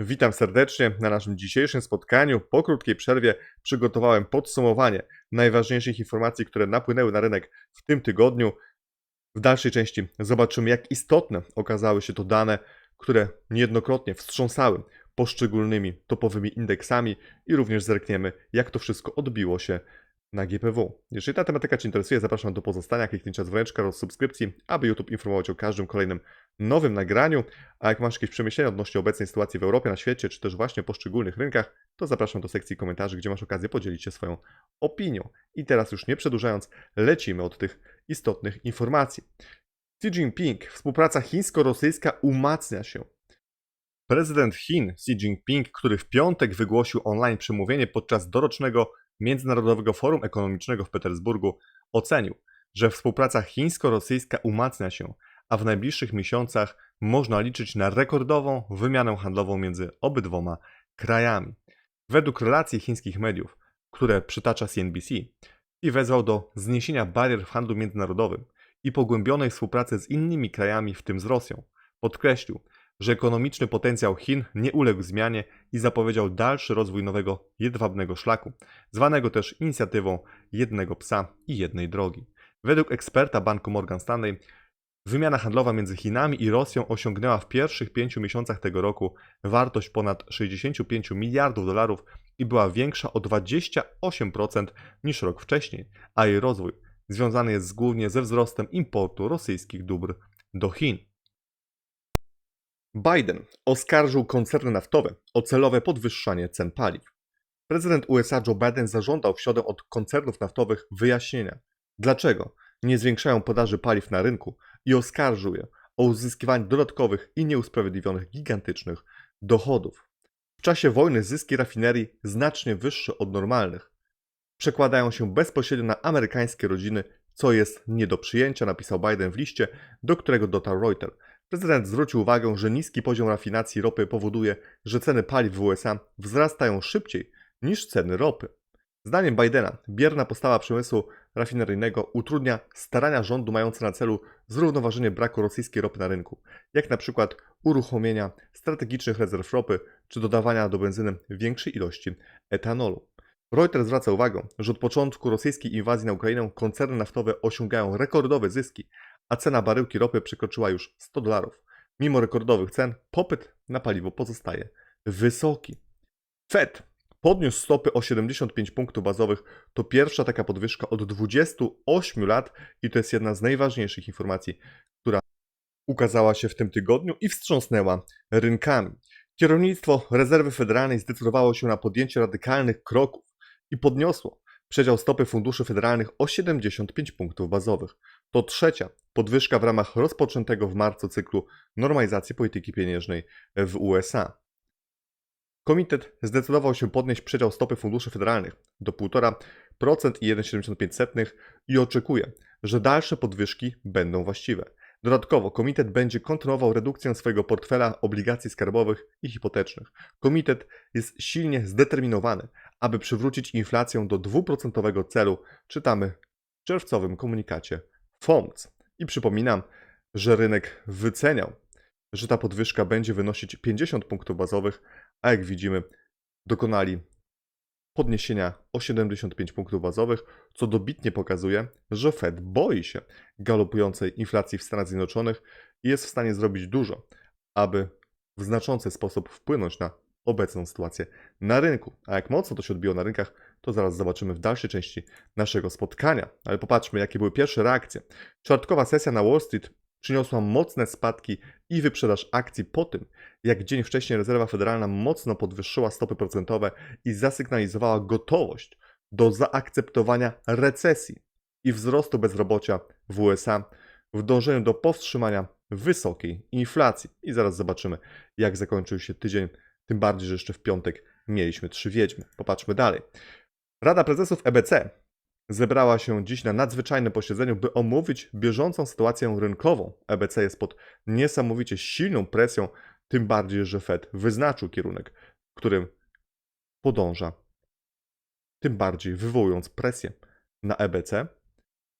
Witam serdecznie. Na naszym dzisiejszym spotkaniu po krótkiej przerwie przygotowałem podsumowanie najważniejszych informacji, które napłynęły na rynek w tym tygodniu. W dalszej części zobaczymy, jak istotne okazały się to dane, które niejednokrotnie wstrząsały poszczególnymi topowymi indeksami i również zerkniemy, jak to wszystko odbiło się na GPW. Jeżeli ta tematyka Cię interesuje, zapraszam do pozostania, kliknięcia dzwoneczka oraz subskrypcji, aby YouTube informować o każdym kolejnym nowym nagraniu. A jak masz jakieś przemyślenia odnośnie obecnej sytuacji w Europie, na świecie, czy też właśnie poszczególnych rynkach, to zapraszam do sekcji komentarzy, gdzie masz okazję podzielić się swoją opinią. I teraz już nie przedłużając, lecimy od tych istotnych informacji. Xi Jinping, współpraca chińsko-rosyjska umacnia się. Prezydent Chin Xi Jinping, który w piątek wygłosił online przemówienie podczas dorocznego Międzynarodowego Forum Ekonomicznego w Petersburgu, ocenił, że współpraca chińsko-rosyjska umacnia się, a w najbliższych miesiącach można liczyć na rekordową wymianę handlową między obydwoma krajami. Według relacji chińskich mediów, które przytacza CNBC, i wezwał do zniesienia barier w handlu międzynarodowym i pogłębionej współpracy z innymi krajami, w tym z Rosją. Podkreślił, że ekonomiczny potencjał Chin nie uległ zmianie i zapowiedział dalszy rozwój nowego jedwabnego szlaku, zwanego też inicjatywą jednego psa i jednej drogi. Według eksperta banku Morgan Stanley, wymiana handlowa między Chinami i Rosją osiągnęła w pierwszych pięciu miesiącach tego roku wartość ponad 65 miliardów dolarów i była większa o 28% niż rok wcześniej, a jej rozwój związany jest głównie ze wzrostem importu rosyjskich dóbr do Chin. Biden oskarżył koncerny naftowe o celowe podwyższanie cen paliw. Prezydent USA Joe Biden zażądał w środę od koncernów naftowych wyjaśnienia, dlaczego nie zwiększają podaży paliw na rynku i oskarżył je o uzyskiwanie dodatkowych i nieusprawiedliwionych gigantycznych dochodów. W czasie wojny zyski rafinerii znacznie wyższe od normalnych przekładają się bezpośrednio na amerykańskie rodziny, co jest nie do przyjęcia, napisał Biden w liście, do którego dotarł Reuters. Prezydent zwrócił uwagę, że niski poziom rafinacji ropy powoduje, że ceny paliw w USA wzrastają szybciej niż ceny ropy. Zdaniem Bidena bierna postawa przemysłu rafineryjnego utrudnia starania rządu mające na celu zrównoważenie braku rosyjskiej ropy na rynku, jak na przykład uruchomienia strategicznych rezerw ropy czy dodawania do benzyny większej ilości etanolu. Reuters zwraca uwagę, że od początku rosyjskiej inwazji na Ukrainę koncerny naftowe osiągają rekordowe zyski, a cena baryłki ropy przekroczyła już 100 dolarów. Mimo rekordowych cen, popyt na paliwo pozostaje wysoki. Fed podniósł stopy o 75 punktów bazowych. To pierwsza taka podwyżka od 28 lat i to jest jedna z najważniejszych informacji, która ukazała się w tym tygodniu i wstrząsnęła rynkami. Kierownictwo Rezerwy Federalnej zdecydowało się na podjęcie radykalnych kroków i podniosło przedział stopy funduszy federalnych o 75 punktów bazowych. To trzecia podwyżka w ramach rozpoczętego w marcu cyklu normalizacji polityki pieniężnej w USA. Komitet zdecydował się podnieść przedział stopy funduszy federalnych do 1,5% i 1,75% i oczekuje, że dalsze podwyżki będą właściwe. Dodatkowo komitet będzie kontynuował redukcję swojego portfela obligacji skarbowych i hipotecznych. Komitet jest silnie zdeterminowany, aby przywrócić inflację do 2% celu, czytamy w czerwcowym komunikacie FOMC. I przypominam, że rynek wyceniał, że ta podwyżka będzie wynosić 50 punktów bazowych, a jak widzimy, dokonali podniesienia o 75 punktów bazowych, co dobitnie pokazuje, że Fed boi się galopującej inflacji w Stanach Zjednoczonych i jest w stanie zrobić dużo, aby w znaczący sposób wpłynąć na obecną sytuację na rynku. A jak mocno to się odbiło na rynkach, to zaraz zobaczymy w dalszej części naszego spotkania. Ale popatrzmy, jakie były pierwsze reakcje. Czwartkowa sesja na Wall Street przyniosła mocne spadki i wyprzedaż akcji po tym, jak dzień wcześniej rezerwa federalna mocno podwyższyła stopy procentowe i zasygnalizowała gotowość do zaakceptowania recesji i wzrostu bezrobocia w USA w dążeniu do powstrzymania wysokiej inflacji. I zaraz zobaczymy, jak zakończył się tydzień, tym bardziej, że jeszcze w piątek mieliśmy trzy wiedźmy. Popatrzmy dalej. Rada Prezesów EBC zebrała się dziś na nadzwyczajnym posiedzeniu, by omówić bieżącą sytuację rynkową. EBC jest pod niesamowicie silną presją, tym bardziej, że Fed wyznaczył kierunek, którym podąża, tym bardziej wywołując presję na EBC.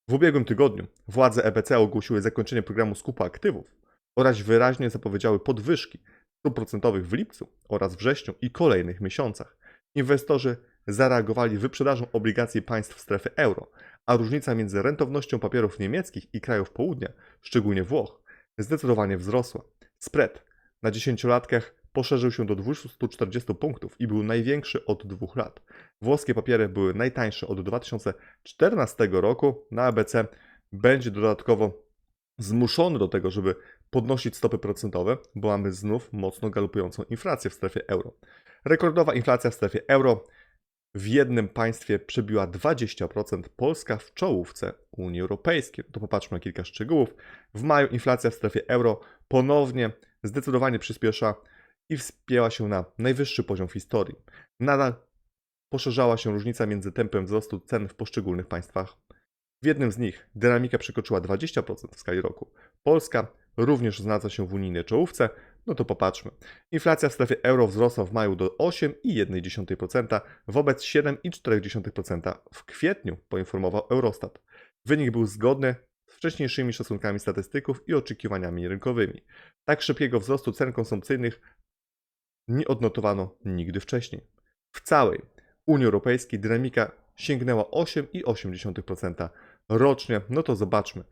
W ubiegłym tygodniu władze EBC ogłosiły zakończenie programu skupu aktywów oraz wyraźnie zapowiedziały podwyżki stóp procentowych w lipcu oraz wrześniu i kolejnych miesiącach. Inwestorzy zareagowali wyprzedażą obligacji państw strefy euro, a różnica między rentownością papierów niemieckich i krajów południa, szczególnie Włoch, zdecydowanie wzrosła. Spread na dziesięciolatkach poszerzył się do 240 punktów i był największy od dwóch lat. Włoskie papiery były najtańsze od 2014 roku. Na ABC będzie dodatkowo zmuszony do tego, żeby podnosić stopy procentowe, bo mamy znów mocno galopującą inflację w strefie euro. Rekordowa inflacja w strefie euro w jednym państwie przebiła 20%, Polska w czołówce Unii Europejskiej. To popatrzmy na kilka szczegółów. W maju inflacja w strefie euro ponownie zdecydowanie przyspiesza i wspięła się na najwyższy poziom w historii. Nadal poszerzała się różnica między tempem wzrostu cen w poszczególnych państwach. W jednym z nich dynamika przekroczyła 20% w skali roku. Polska również znalazła się w unijnej czołówce. No to popatrzmy. Inflacja w strefie euro wzrosła w maju do 8,1% wobec 7,4% w kwietniu, poinformował Eurostat. Wynik był zgodny z wcześniejszymi szacunkami statystyków i oczekiwaniami rynkowymi. Tak szybkiego wzrostu cen konsumpcyjnych nie odnotowano nigdy wcześniej. W całej Unii Europejskiej dynamika sięgnęła 8,8% rocznie. No to zobaczmy.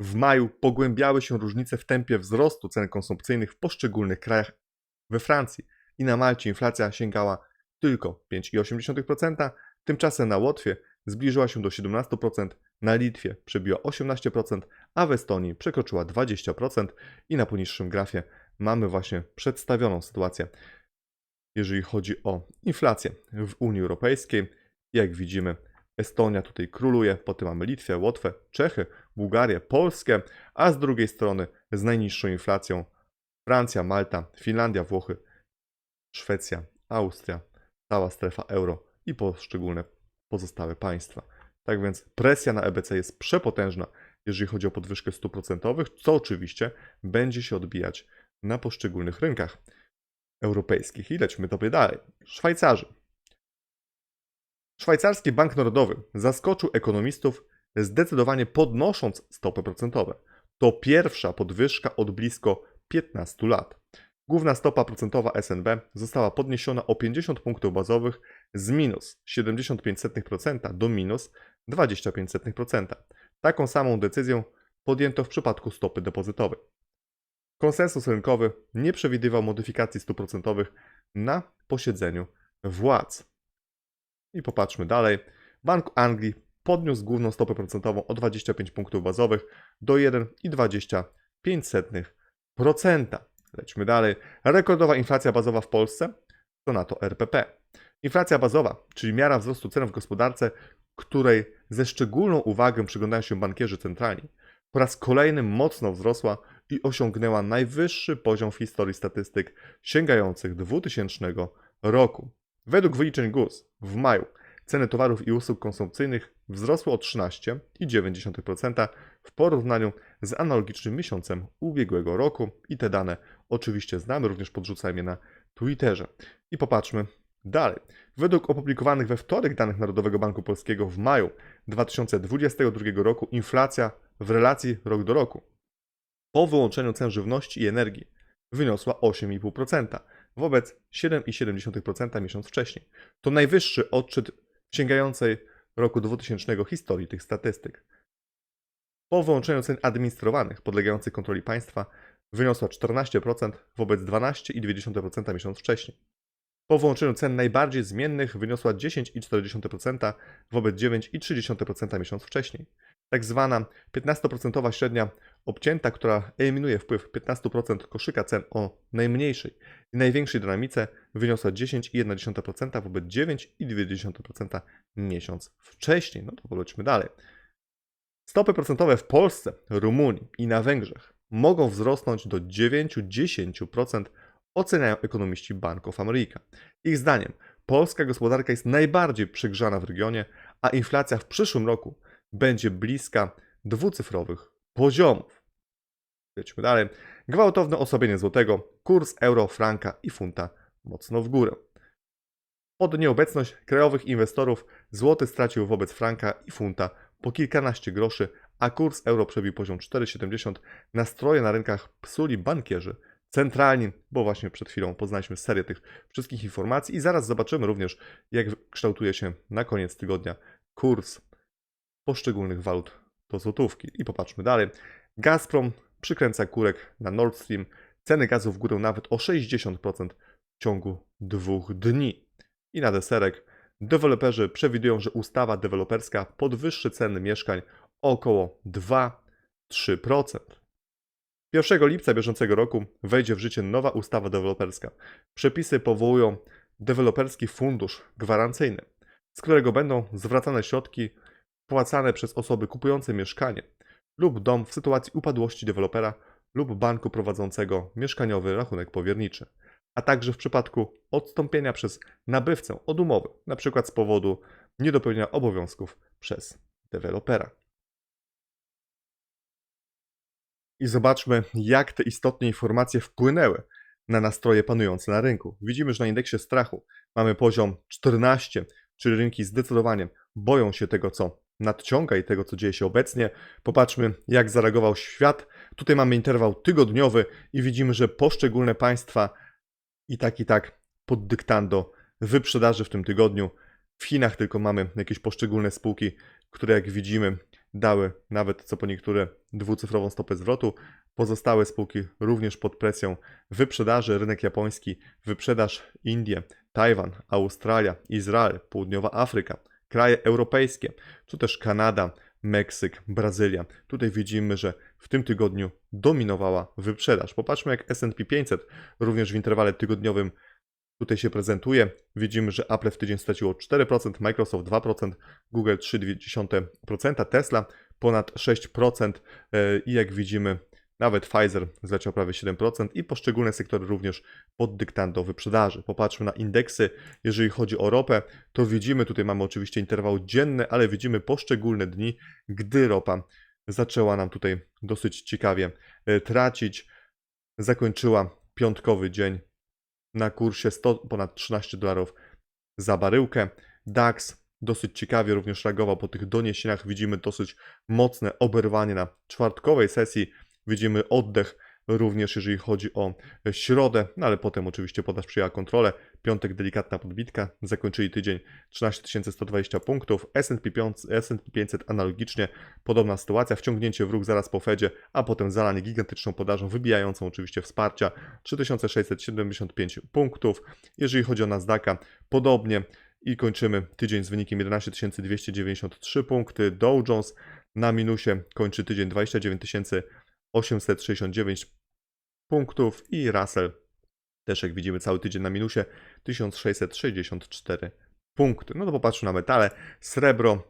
W maju pogłębiały się różnice w tempie wzrostu cen konsumpcyjnych w poszczególnych krajach. We Francji i na Malcie inflacja sięgała tylko 5,8%, tymczasem na Łotwie zbliżyła się do 17%, na Litwie przebiła 18%, a w Estonii przekroczyła 20% i na poniższym grafie mamy właśnie przedstawioną sytuację, jeżeli chodzi o inflację w Unii Europejskiej. Jak widzimy, Estonia tutaj króluje, potem mamy Litwę, Łotwę, Czechy, Bułgarię, Polskę, a z drugiej strony z najniższą inflacją Francja, Malta, Finlandia, Włochy, Szwecja, Austria, cała strefa euro i poszczególne pozostałe państwa. Tak więc presja na EBC jest przepotężna, jeżeli chodzi o podwyżkę stóp procentowych, co oczywiście będzie się odbijać na poszczególnych rynkach europejskich. I lećmy sobie dalej. Szwajcarzy. Szwajcarski Bank Narodowy zaskoczył ekonomistów, zdecydowanie podnosząc stopy procentowe. To pierwsza podwyżka od blisko 15 lat. Główna stopa procentowa SNB została podniesiona o 50 punktów bazowych z minus 0,75% do minus 0,25%. Taką samą decyzję podjęto w przypadku stopy depozytowej. Konsensus rynkowy nie przewidywał modyfikacji stóp procentowych na posiedzeniu władz. I popatrzmy dalej. Bank Anglii podniósł główną stopę procentową o 25 punktów bazowych do 1,25%. Lećmy dalej. Rekordowa inflacja bazowa w Polsce to na to RPP. Inflacja bazowa, czyli miara wzrostu cen w gospodarce, której ze szczególną uwagą przyglądają się bankierzy centralni, po raz kolejny mocno wzrosła i osiągnęła najwyższy poziom w historii statystyk sięgających 2000 roku. Według wyliczeń GUS w maju ceny towarów i usług konsumpcyjnych wzrosły o 13,9% w porównaniu z analogicznym miesiącem ubiegłego roku i te dane oczywiście znamy, również podrzucajmy je na Twitterze. I popatrzmy dalej. Według opublikowanych we wtorek danych Narodowego Banku Polskiego w maju 2022 roku inflacja w relacji rok do roku po wyłączeniu cen żywności i energii wyniosła 8,5% wobec 7,7% miesiąc wcześniej. To najwyższy odczyt sięgającej roku 2000 historii tych statystyk. Po wyłączeniu cen administrowanych podlegających kontroli państwa wyniosła 14% wobec 12,2% miesiąc wcześniej. Po wyłączeniu cen najbardziej zmiennych wyniosła 10,4% wobec 9,3% miesiąc wcześniej. Tak zwana 15% średnia obcięta, która eliminuje wpływ 15% koszyka cen o najmniejszej i największej dynamice wyniosła 10,1% wobec 9,2% miesiąc wcześniej. No to polećmy dalej. Stopy procentowe w Polsce, Rumunii i na Węgrzech mogą wzrosnąć do 9-10%, oceniają ekonomiści Bank of America. Ich zdaniem polska gospodarka jest najbardziej przegrzana w regionie, a inflacja w przyszłym roku będzie bliska dwucyfrowych poziomów. Lecimy dalej. Gwałtowne osłabienie złotego, kurs euro, franka i funta mocno w górę. Pod nieobecność krajowych inwestorów złoty stracił wobec franka i funta po kilkanaście groszy, a kurs euro przebił poziom 4,70. Nastroje na rynkach psuli bankierzy centralni, bo właśnie przed chwilą poznaliśmy serię tych wszystkich informacji i zaraz zobaczymy również, jak kształtuje się na koniec tygodnia kurs poszczególnych walut do złotówki. I popatrzmy dalej. Gazprom przykręca kurek na Nord Stream. Ceny gazu w górę nawet o 60% w ciągu dwóch dni. I na deserek deweloperzy przewidują, że ustawa deweloperska podwyższy ceny mieszkań o około 2-3%. 1 lipca bieżącego roku wejdzie w życie nowa ustawa deweloperska. Przepisy powołują deweloperski fundusz gwarancyjny, z którego będą zwracane środki wpłacane przez osoby kupujące mieszkanie lub dom w sytuacji upadłości dewelopera lub banku prowadzącego mieszkaniowy rachunek powierniczy, a także w przypadku odstąpienia przez nabywcę od umowy, np. z powodu niedopełnienia obowiązków przez dewelopera. I zobaczmy, jak te istotne informacje wpłynęły na nastroje panujące na rynku. Widzimy, że na indeksie strachu mamy poziom 14, czyli rynki zdecydowanie boją się tego, co nadciąga i tego, co dzieje się obecnie. Popatrzmy, jak zareagował świat. Tutaj mamy interwał tygodniowy i widzimy, że poszczególne państwa i tak i tak pod dyktando wyprzedaży w tym tygodniu. W Chinach tylko mamy jakieś poszczególne spółki, które jak widzimy dały nawet co po niektóre dwucyfrową stopę zwrotu. Pozostałe spółki również pod presją wyprzedaży. Rynek japoński, wyprzedaż Indie, Tajwan, Australia, Izrael, Południowa Afryka, kraje europejskie, czy też Kanada, Meksyk, Brazylia. Tutaj widzimy, że w tym tygodniu dominowała wyprzedaż. Popatrzmy, jak SP 500 również w interwale tygodniowym tutaj się prezentuje. Widzimy, że Apple w tydzień straciło 4%, Microsoft 2%, Google 3,2%, Tesla ponad 6% e, i jak widzimy, nawet Pfizer zleciał prawie 7% i poszczególne sektory również pod dyktando wyprzedaży. Popatrzmy na indeksy. Jeżeli chodzi o ropę, to widzimy, tutaj mamy oczywiście interwał dzienny, ale widzimy poszczególne dni, gdy ropa zaczęła nam tutaj dosyć ciekawie e, tracić. Zakończyła piątkowy dzień na kursie 100, ponad 13 dolarów za baryłkę. DAX dosyć ciekawie również reagował po tych doniesieniach. Widzimy dosyć mocne oberwanie na czwartkowej sesji. Widzimy oddech również jeżeli chodzi o środę, no ale potem oczywiście podaż przyjęła kontrolę. Piątek delikatna podbitka, zakończyli tydzień 13 120 punktów. S&P 500 analogicznie, podobna sytuacja, wciągnięcie w ruch zaraz po Fedzie, a potem zalanie gigantyczną podażą, wybijającą oczywiście wsparcia 3675 punktów. Jeżeli chodzi o Nasdaqa, podobnie i kończymy tydzień z wynikiem 11 293 punkty. Dow Jones na minusie kończy tydzień 29 869 punktów i Russell też jak widzimy cały tydzień na minusie 1664 punkty. No to popatrzmy na metale. Srebro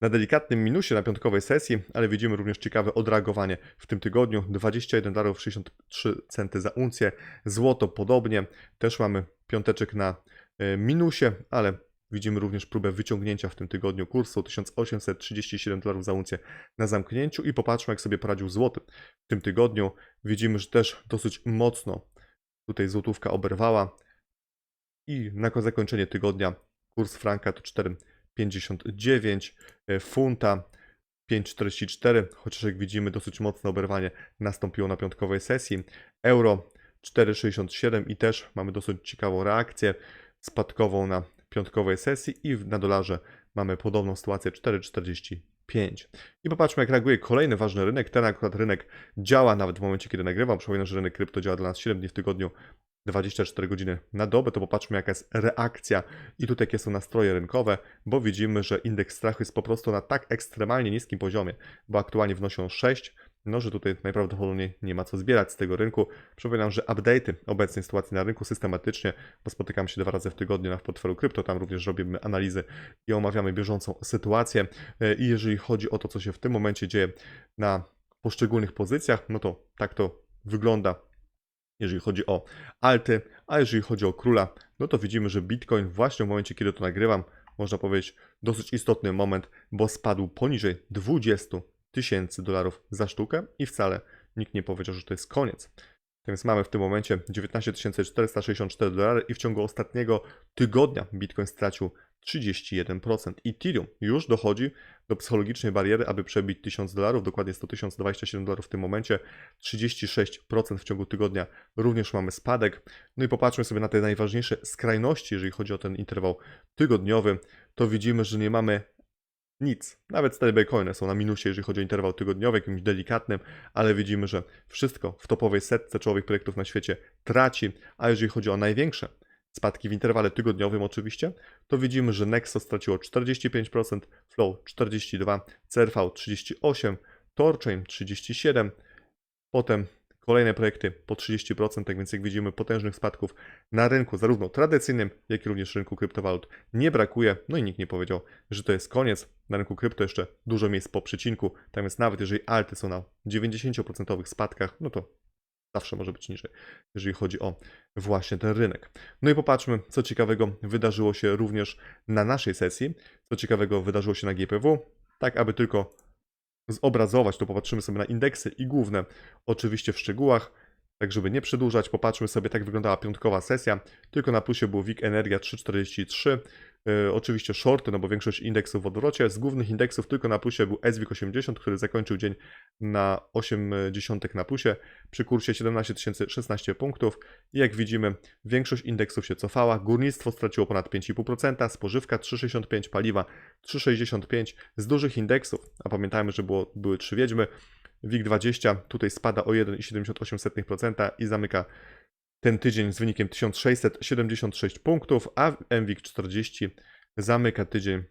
na delikatnym minusie na piątkowej sesji, ale widzimy również ciekawe odreagowanie w tym tygodniu. 21 dolarów 63 centy za uncję. Złoto podobnie. Też mamy piąteczek na e, minusie, ale Widzimy również próbę wyciągnięcia w tym tygodniu kursu 1837 dolarów za uncję na zamknięciu i popatrzmy jak sobie poradził złoty. W tym tygodniu widzimy, że też dosyć mocno tutaj złotówka oberwała i na zakończenie tygodnia kurs franka to 4,59, e, funta 5,44, chociaż jak widzimy dosyć mocne oberwanie nastąpiło na piątkowej sesji. Euro 4,67 i też mamy dosyć ciekawą reakcję spadkową na piątkowej sesji i na dolarze mamy podobną sytuację 4,45. I popatrzmy, jak reaguje kolejny ważny rynek. Ten akurat rynek działa nawet w momencie, kiedy nagrywam. Przypominam, że rynek krypto działa dla nas 7 dni w tygodniu, 24 godziny na dobę. To popatrzmy, jaka jest reakcja i tutaj jakie są nastroje rynkowe, bo widzimy, że indeks strachu jest po prostu na tak ekstremalnie niskim poziomie, bo aktualnie wnosi 6 no, że tutaj najprawdopodobniej nie ma co zbierać z tego rynku. Przypominam, że update'y obecnej sytuacji na rynku systematycznie, bo spotykam się dwa razy w tygodniu na portfelu krypto, tam również robimy analizy i omawiamy bieżącą sytuację. I jeżeli chodzi o to, co się w tym momencie dzieje na poszczególnych pozycjach, no to tak to wygląda jeżeli chodzi o alty, a jeżeli chodzi o króla, no to widzimy, że Bitcoin właśnie w momencie, kiedy to nagrywam, można powiedzieć dosyć istotny moment, bo spadł poniżej 20 tysięcy dolarów za sztukę i wcale nikt nie powiedział, że to jest koniec. Więc mamy w tym momencie 19 464 dolary i w ciągu ostatniego tygodnia Bitcoin stracił 31%. Ethereum już dochodzi do psychologicznej bariery, aby przebić 1000 dolarów, dokładnie 100 027 dolarów w tym momencie, 36% w ciągu tygodnia również mamy spadek. No i popatrzmy sobie na te najważniejsze skrajności, jeżeli chodzi o ten interwał tygodniowy, to widzimy, że nie mamy nic. Nawet stablecoiny są na minusie, jeżeli chodzi o interwał tygodniowy, jakimś delikatnym, ale widzimy, że wszystko w topowej setce czołowych projektów na świecie traci, a jeżeli chodzi o największe spadki w interwale tygodniowym oczywiście, to widzimy, że Nexo straciło 45%, Flow 42%, CRV 38%, Torchain 37%, potem kolejne projekty po 30%, tak więc jak widzimy potężnych spadków na rynku, zarówno tradycyjnym, jak i również rynku kryptowalut nie brakuje. No i nikt nie powiedział, że to jest koniec. Na rynku krypto jeszcze dużo miejsc po przecinku, tak więc nawet jeżeli alty są na 90% spadkach, no to zawsze może być niżej, jeżeli chodzi o właśnie ten rynek. No i popatrzmy, co ciekawego wydarzyło się również na naszej sesji, co ciekawego wydarzyło się na GPW, tak aby tylko zobrazować, to popatrzymy sobie na indeksy i główne, oczywiście w szczegółach. Tak, żeby nie przedłużać, popatrzmy sobie, tak wyglądała piątkowa sesja. Tylko na plusie był WIG Energia 3,43. Yy, oczywiście shorty, no bo większość indeksów w odwrocie. Z głównych indeksów tylko na plusie był SWIG 80, który zakończył dzień na 80 na plusie przy kursie 17 016 punktów. I jak widzimy, większość indeksów się cofała. Górnictwo straciło ponad 5,5%, spożywka 3,65, paliwa 3,65. Z dużych indeksów, a pamiętajmy, że było, były trzy wiedźmy, WIG20 tutaj spada o 1,78% i zamyka ten tydzień z wynikiem 1676 punktów, a MWIG40 zamyka tydzień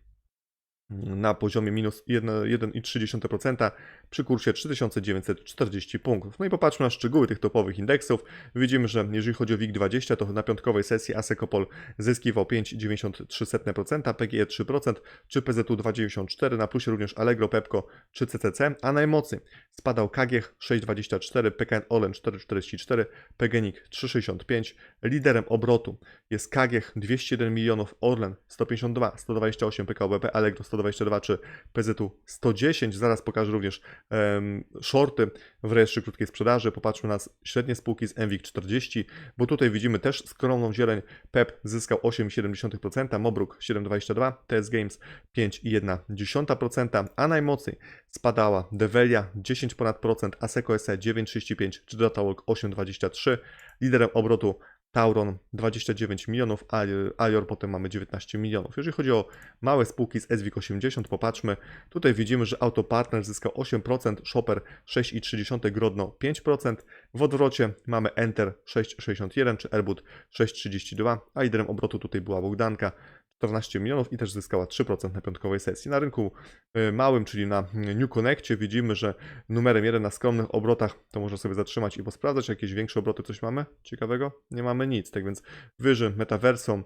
na poziomie minus 1,3% przy kursie 3940 punktów. No i popatrzmy na szczegóły tych topowych indeksów. Widzimy, że jeżeli chodzi o WIG20, to na piątkowej sesji Asecopol zyskiwał 5,93%, PGE 3% czy PZU 2,94%, na plusie również Allegro, Pepco czy CCC, a najmocniej spadał KGH 6,24%, PKN Olen 4,44%, PGNiG 3,65%. Liderem obrotu jest KGH 201 milionów, Orlen 152, 128 PKBP, Allegro 122 czy PZU 110. Zaraz pokażę również um, shorty w rejestrze krótkiej sprzedaży. Popatrzmy na średnie spółki z MWIG 40, bo tutaj widzimy też skromną zieleń. PEP zyskał 8,7%, Mobruk 7,22%, TS Games 5,1%, a najmocniej spadała Develia 10 ponad procent, Aseco SE 9,35 czy Datawalk 8,23. Liderem obrotu Tauron 29 milionów, Alior potem mamy 19 milionów. Jeżeli chodzi o małe spółki z SWIG 80, popatrzmy, tutaj widzimy, że Autopartner zyskał 8%, Shopper 6,3, Grodno 5%, w odwrocie mamy Enter 6,61 czy Airbud 6,32, a liderem obrotu tutaj była Bogdanka 14 milionów i też zyskała 3% na piątkowej sesji. Na rynku y, małym, czyli na New Connectie widzimy, że numerem 1 na skromnych obrotach to można sobie zatrzymać i posprawdzać, jakieś większe obroty coś mamy ciekawego? Nie mamy nic, tak więc wyżej Metaversum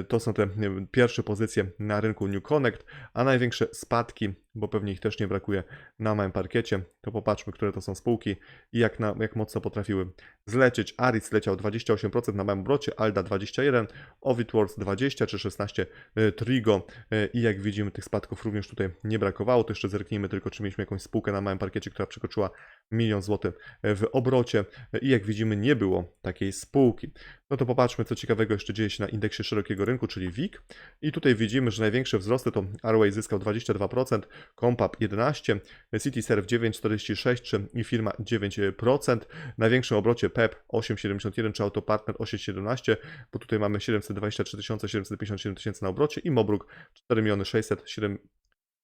y, to są te pierwsze pozycje na rynku New Connect, a największe spadki, bo pewnie ich też nie brakuje na małym parkiecie, to popatrzmy, które to są spółki i jak, na, jak mocno potrafiły zlecieć. Aris leciał 28% na małym obrocie, Alda 21%, Ovitworks 20 czy 16 y, Trigo i jak widzimy tych spadków również tutaj nie brakowało. To jeszcze zerknijmy tylko, czy mieliśmy jakąś spółkę na małym parkiecie, która przekroczyła milion złotych w obrocie i jak widzimy nie było takiej spółki. No to popatrzmy, co ciekawego jeszcze dzieje się na indeksie szerokiego rynku, czyli WIG. I tutaj widzimy, że największe wzrosty to Arway zyskał 22%, Compap 11%, CityServe 9,46% czy i firma 9%. Na większym obrocie PEP 8,71 czy Autopartner 8,17, bo tutaj mamy 723 757 tysięcy na obrocie i Mobruk 4 607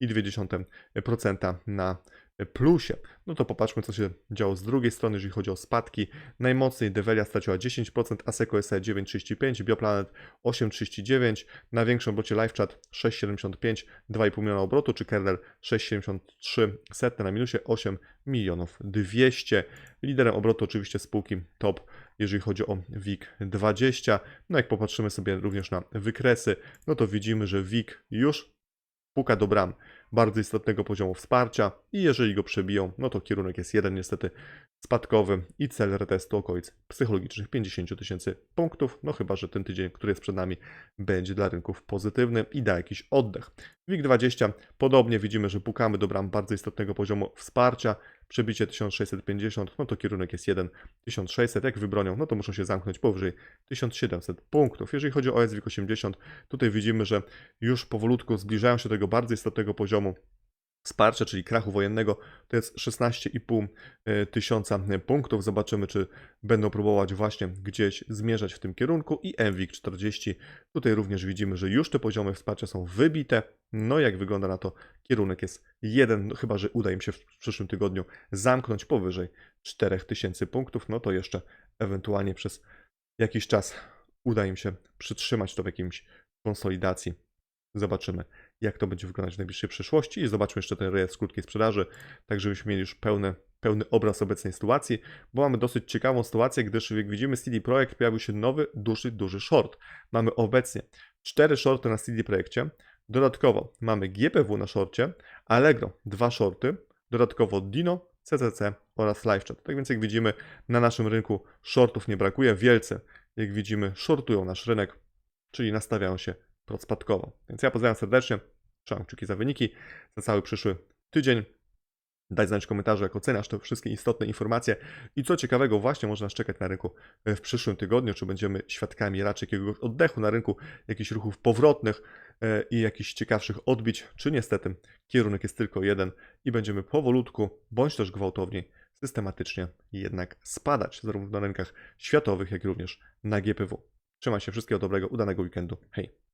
2% na plusie. No to popatrzmy, co się działo z drugiej strony, jeżeli chodzi o spadki. Najmocniej Develia straciła 10%, Aseco SE 9,35%, Bioplanet 8,39%, na większym obrocie LiveChat 6,75%, 2,5 miliona obrotu, czy Kernel 6,73%, setne na minusie 8 milionów 200. Liderem obrotu oczywiście spółki top, jeżeli chodzi o WIG20. No jak popatrzymy sobie również na wykresy, no to widzimy, że WIG już puka do bram, bardzo istotnego poziomu wsparcia i jeżeli go przebiją, no to kierunek jest jeden niestety spadkowy i cel retestu okolic psychologicznych 50 000 tysięcy punktów, no chyba, że ten tydzień, który jest przed nami, będzie dla rynków pozytywny i da jakiś oddech. WIG20 podobnie widzimy, że pukamy do bram bardzo istotnego poziomu wsparcia, przebicie 1650, no to kierunek jest 1, 1600, jak wybronią, no to muszą się zamknąć powyżej 1700 punktów. Jeżeli chodzi o SWIG 80, tutaj widzimy, że już powolutku zbliżają się do tego bardzo istotnego poziomu wsparcia, czyli krachu wojennego, to jest 16,5 e, tysiąca punktów. Zobaczymy, czy będą próbować właśnie gdzieś zmierzać w tym kierunku. I MWIG 40, tutaj również widzimy, że już te poziomy wsparcia są wybite. No jak wygląda na to, kierunek jest jeden, no chyba, że uda im się w przyszłym tygodniu zamknąć powyżej 4000 punktów, no to jeszcze ewentualnie przez jakiś czas uda im się przytrzymać to w jakimś konsolidacji. Zobaczymy, jak to będzie wyglądać w najbliższej przyszłości i zobaczmy jeszcze ten rejestr krótkiej sprzedaży, tak żebyśmy mieli już pełny, pełny obraz obecnej sytuacji, bo mamy dosyć ciekawą sytuację, gdyż jak widzimy CD Projekt pojawił się nowy, duży, duży short. Mamy obecnie cztery shorty na CD Projekcie, dodatkowo mamy GPW na shorcie, Allegro dwa shorty, dodatkowo Dino, CCC oraz LiveChat. Tak więc jak widzimy na naszym rynku shortów nie brakuje, wielcy jak widzimy shortują nasz rynek, czyli nastawiają się prospadkowo. Więc ja pozdrawiam serdecznie, trzymam kciuki za wyniki, za cały przyszły tydzień. Daj znać w komentarzu, jak oceniasz te wszystkie istotne informacje i co ciekawego właśnie może nas czekać na rynku w przyszłym tygodniu, czy będziemy świadkami raczej jakiegoś oddechu na rynku, jakichś ruchów powrotnych e, i jakichś ciekawszych odbić, czy niestety kierunek jest tylko jeden i będziemy powolutku, bądź też gwałtowniej, systematycznie jednak spadać, zarówno na rynkach światowych, jak i również na GPW. Trzymaj się, wszystkiego dobrego, udanego weekendu. Hej!